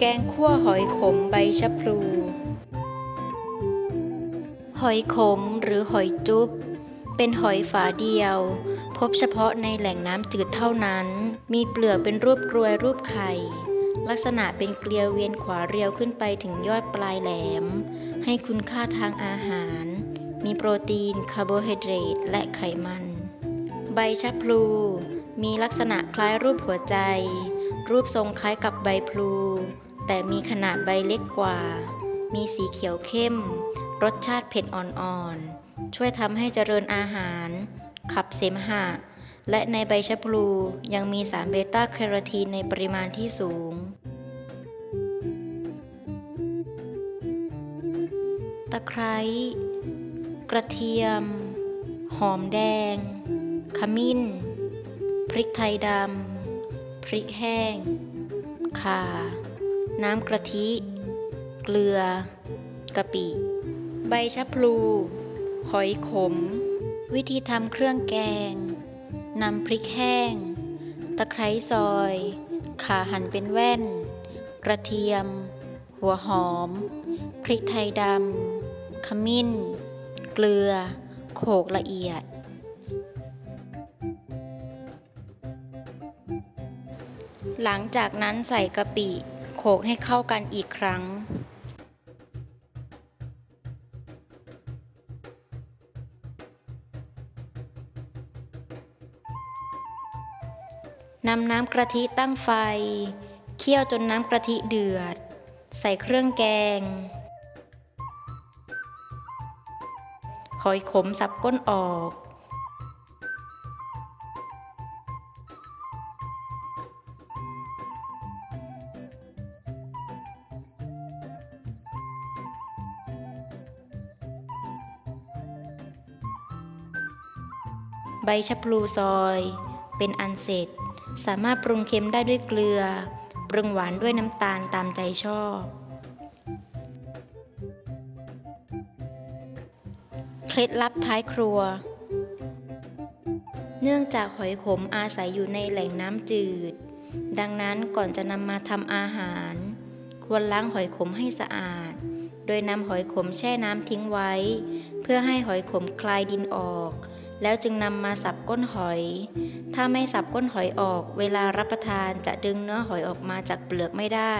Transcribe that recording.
แกงคั่วหอยขมใบชะพลู หอยขมหรือหอยจุ๊บ เป็นหอยฝาเดียว พบเฉพาะในแหล่งน้ำจืดเท่านั้น มีเปลือกเป็นรูปกรวยรูปไข่ ลักษณะเป็นเกลียวเวียนขวาเรียวขึ้นไปถึงยอดปลายแหลม ให้คุณค่าทางอาหาร มีโปรตีน คาร์โบไฮเดรต และไขมัน ใบชะพลู มีลักษณะคล้ายรูปหัวใจรูปทรงคล้ายกับใบพลู แต่มีขนาดใบเล็กกว่า มีสีเขียวเข้ม รสชาติเผ็ดอ่อนๆ ช่วยทำให้เจริญอาหาร ขับเสมหะ และในใบชะพลูยังมีสารเบต้าแคโรทีนในปริมาณที่สูง ตะไคร้ กระเทียม หอมแดง ขมิ้น พริกไทยดำ พริกแห้ง ข่า น้ำกะทิ เกลือกะปิ ใบชะพลู หอยขม วิธีทำเครื่องแกง นำพริกแห้ง ตะไคร้ซอย ขาหั่นเป็นแว่น กระเทียม หัวหอม พริกไทยดำ ขมิ้น เกลือ โขลกละเอียดหลังจากนั้นใส่กะปิ ลกให้เข้ากันอีกครั้งนำน้ำกะทิตั้งไฟ เคี่ยวจนน้ำกะทิเดือด ใส่เครื่องแกง หอยขมสับก้นออก ใบชะพลูซอย เป็นอันเสร็จ สามารถปรุงเค็มได้ด้วยเกลือ ปรุงหวานด้วยน้ำตาลตามใจชอบ เคล็ดลับท้ายครัว เนื่องจากหอยขมอาศัยอยู่ในแหล่งน้ำจืด ดังนั้นก่อนจะนำมาทำอาหาร ควรล้างหอยขมให้สะอาดโดยนำหอยขมแช่น้ำทิ้งไว้ เพื่อให้หอยขมคลายดินออก แล้วจึงนำมาสับก้นหอย ถ้าไม่สับก้นหอยออก เวลารับประทานจะดึงเนื้อหอยออกมาจากเปลือกไม่ได้